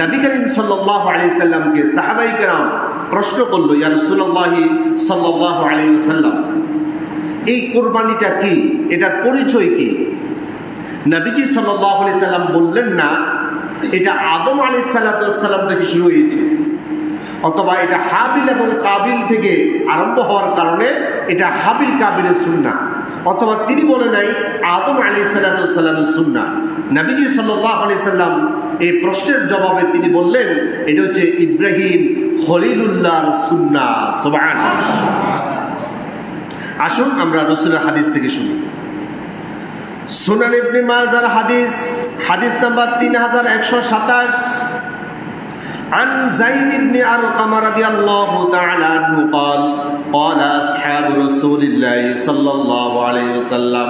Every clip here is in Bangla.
নবী করিম সাল্লাহ আলী সাল্লামকে সাহাবাই কেরাম প্রশ্ন করল, ইয়া রসুল্লাহি সাল্লাহ আলী সাল্লাম এই কোরবানিটা কি? এটার পরিচয় কি? নবীজি সাল্লাহ আলি সাল্লাম বললেন, না, এটা আদম আলি সাল্লাম থেকে শুরু হয়েছে। অথবা এটা হাবিল এবং কাবিল থেকে আরম্ভ হওয়ার কারণে এটা হাবিল কাবিলের সুন্না অথবা তিনি বলে নাই, আদম আলি সাল্লামের সুন্না নবীজি সাল্লাহ আলি সাল্লাম এই প্রশ্নের জবাবে তিনি বললেন এটা হচ্ছে ইব্রাহিম খলিলুল্লাহর সুন্না সোবান আসুন আমরা রসুলের হাদিস থেকে শুনি সুনান ইবনে মাজার হাদিস হাদিস নাম্বার তিন হাজার একশো সাতাশ عن زيد بن أرقم رضي الله تعالى عنه قال قال أصحاب رسول الله صلى الله عليه وسلم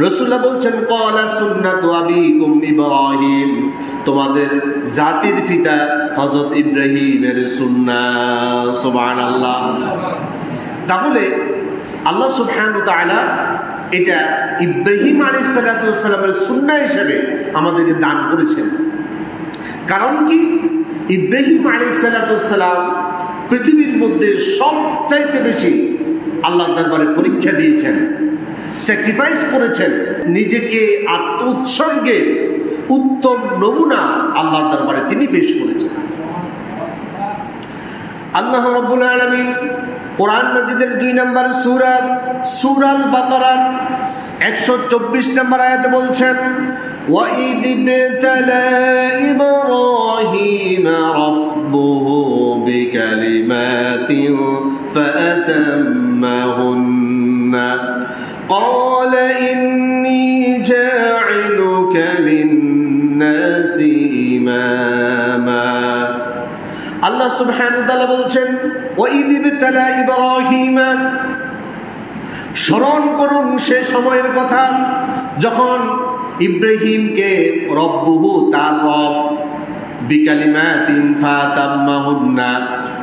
রসুল্লাহ বলছেন, কলা সুন্নাত আবিকুম ইব্রাহিম। তোমাদের জাতির পিতা হযরত ইব্রাহিমের সুন্নাহ আল্লাহ তাহলে আল্লাহ তাআলা এটা ইব্রাহিম ওয়াস সালামের সুন্নাহ হিসেবে আমাদেরকে দান করেছেন। কারণ কি? ইব্রাহিম আলাইহিস সালাতু পৃথিবীর মধ্যে সবচাইতে বেশি আল্লাহ দরবারে পরীক্ষা দিয়েছেন। স্যাক্রিফাইস করেছেন নিজেকে আত্ম উৎসর্গের উত্তম নমুনা আল্লাহর দরবারে তিনি পেশ করেছেন আল্লাহ রব্বুল আলমিন কোরআন মজিদের দুই নম্বর সুরা সুরাল বাকরার একশো চব্বিশ নম্বর আয়াতে বলছেন وَإِذِ ابْتَلَى إِبْرَاهِيمَ رَبُّهُ بِكَلِمَاتٍ فَأَتَمَّهُنَّ قال إني جاعلك للناس إماما আল্লাহ সুবহান তাআলা বলছেন ওয়াইদ ইবতালা ইব্রাহিম স্মরণ করুন সে সময়ের কথা যখন ইব্রাহিমকে রব্বুহু তার রব বিকালিমাতিন ফাতাম্মাহুন্না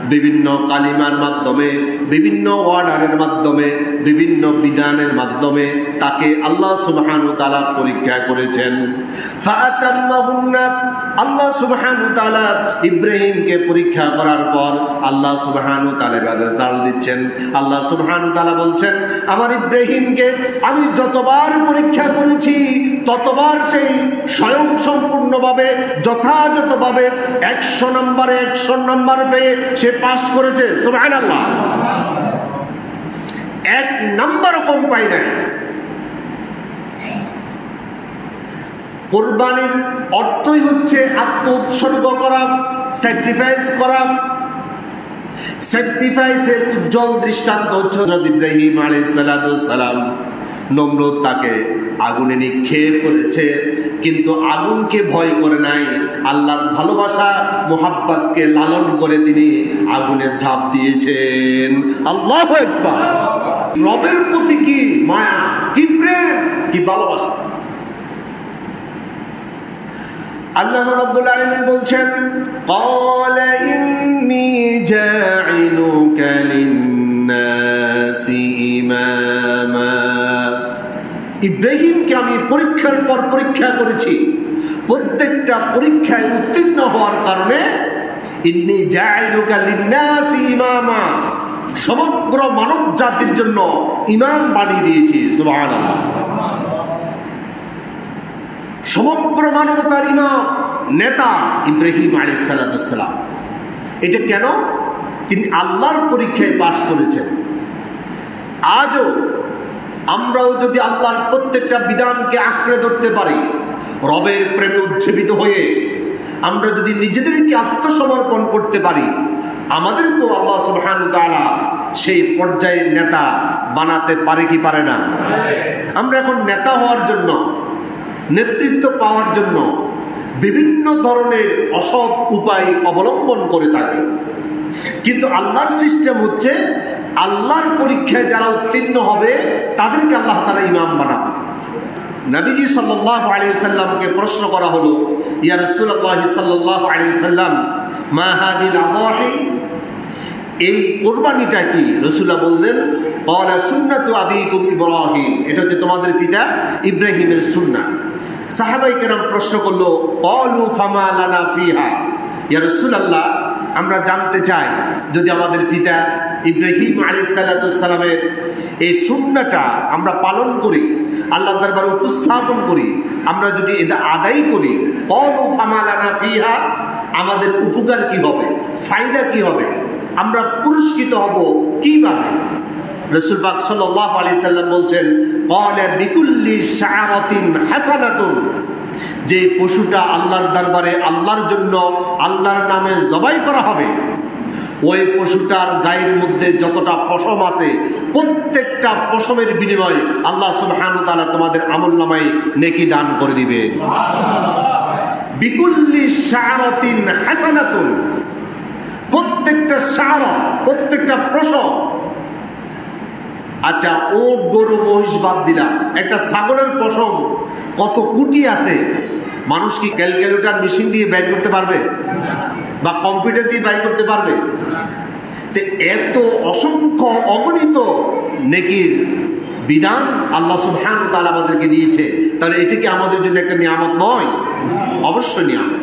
বিভিন্ন কালিমার মাধ্যমে, বিভিন্ন ওয়ার্ডারের মাধ্যমে, বিভিন্ন বিধানের মাধ্যমে তাকে আল্লাহ সুবাহানু তালা পরীক্ষা করেছেন। আল্লাহ সুবহানু তাআলা ইব্রাহিমকে পরীক্ষা করার পর আল্লাহ সুবহানু তাআলা রেজাল্ট দিচ্ছেন। আল্লাহ সুবহানু তাআলা বলছেন, আমার ইব্রাহিমকে আমি যতবার পরীক্ষা করেছি, ততবার সেই স্বয়ং সম্পূর্ণভাবে যথাযথভাবে একশো নম্বরে একশো নম্বর পেয়ে সে পাশ করেছে। সুবহান আল্লাহ এক নাম্বার কম পাই নাই। কোরবানির অর্থই হচ্ছে আত্ম উৎসর্গ করা স্যাক্রিফাইস করা। স্যাক্রিফাইসের উজ্জ্বল দৃষ্টান্ত হচ্ছে ইব্রাহিম আলাইহিস সালাম। নমরুদ তাকে আগুনে নিক্ষেপ করেছে, কিন্তু আগুনকে ভয় করে নাই। আল্লাহর ভালোবাসা, মোহাব্বতকে লালন করে তিনি আগুনে ঝাঁপ দিয়েছেন। আল্লাহ রবের প্রতি কি মায়া, কি প্রেম, কি ভালোবাসা? আল্লাহ রাব্বুল আলামিন বলছেন قال إني جاعلك للناس إماما ইব্রাহিমকে আমি পরীক্ষার পর পরীক্ষা করেছি প্রত্যেকটা পরীক্ষায় উত্তীর্ণ হওয়ার কারণে ইন্নি জাইলুকা লিন্নাসি ইমামা সমগ্র মানব জাতির জন্য ইমাম বানিয়ে দিয়েছি সুবহানাল্লাহ সমগ্র মানবতার ইমাম নেতা ইব্রাহিম আলাইসালাম এটা কেন? তিনি আল্লাহর পরীক্ষায় পাশ করেছেন। আজও আমরাও যদি আল্লাহর প্রত্যেকটা বিধানকে আঁকড়ে ধরতে পারি, রবের প্রেমে উজ্জীবিত হয়ে আমরা যদি নিজেদেরকে আত্মসমর্পণ করতে পারি, আমাদেরকেও আল্লাহ সুবহান তাআলা সেই পর্যায়ের নেতা বানাতে পারে কি পারে না? আমরা এখন নেতা হওয়ার জন্য নেতৃত্ব পাওয়ার জন্য বিভিন্ন ধরনের অসৎ উপায় অবলম্বন করে থাকে। কিন্তু আল্লাহর সিস্টেম হচ্ছে, আল্লাহর পরীক্ষায় যারা উত্তীর্ণ হবে, তাদেরকে আল্লাহ তারা ইমাম বানাবে। নবীজি সাল্লাহ আলী সাল্লামকে প্রশ্ন করা হলো, ইয়া রসুল্লাহ সাল্লাহ আলী সাল্লাম মাহাদিল আবহাই এই কোরবানিটা কি? রসুল্লাহ বললেন কলা সুন্নাত আবিকুম ইব্রাহিম। এটা হচ্ছে তোমাদের পিতা ইব্রাহিমের সুন্না সাহাবাই কেরাম প্রশ্ন করল, কলু ফামা লানা ফিহা? ইয়া রসুলাল্লাহ, আমরা জানতে চাই, যদি আমাদের পিতা ইব্রাহিম আলী সাল্লামের এই সুন্নাটা আমরা পালন করি আল্লাহ দরবারে উপস্থাপন করি, আমরা যদি এটা আদায় করি, কলু ফামা লানা ফিহা? আমাদের উপকার কি হবে? ফায়দা কি হবে? আমরা পুরস্কৃত হব কীভাবে? রসুল পাক সাল্লাহ আলি সাল্লাম বলছেন কলে বিকুল্লি শারাতিন হাসানাতুন। যে পশুটা আল্লাহর দরবারে আল্লাহর জন্য আল্লাহর নামে জবাই করা হবে, ওই পশুটার গায়ের মধ্যে যতটা পশম আছে, প্রত্যেকটা পশমের বিনিময়ে আল্লাহ সুবহানাহু তাআলা তোমাদের আমল নামায় নেকি দান করে দিবে। বিকুল্লি শারাতিন হাসানাতুন। প্রত্যেকটা সারা প্রত্যেকটা প্রসব আচ্ছা ও গরু মহিষ বাদ দিলাম। একটা ছাগলের পশম কত কুটি আছে? মানুষ কি ক্যালকুলেটর মেশিন দিয়ে ব্যয় করতে পারবে? বা কম্পিউটার দিয়ে ব্যয় করতে পারবে? তো এত অসংখ্য অগণিত নেকির বিধান আল্লাহ সুবহান তাআলা আমাদেরকে দিয়েছে। তাহলে এটি কি আমাদের জন্য একটা নিয়ামত নয়? অবশ্যই নিয়ামত।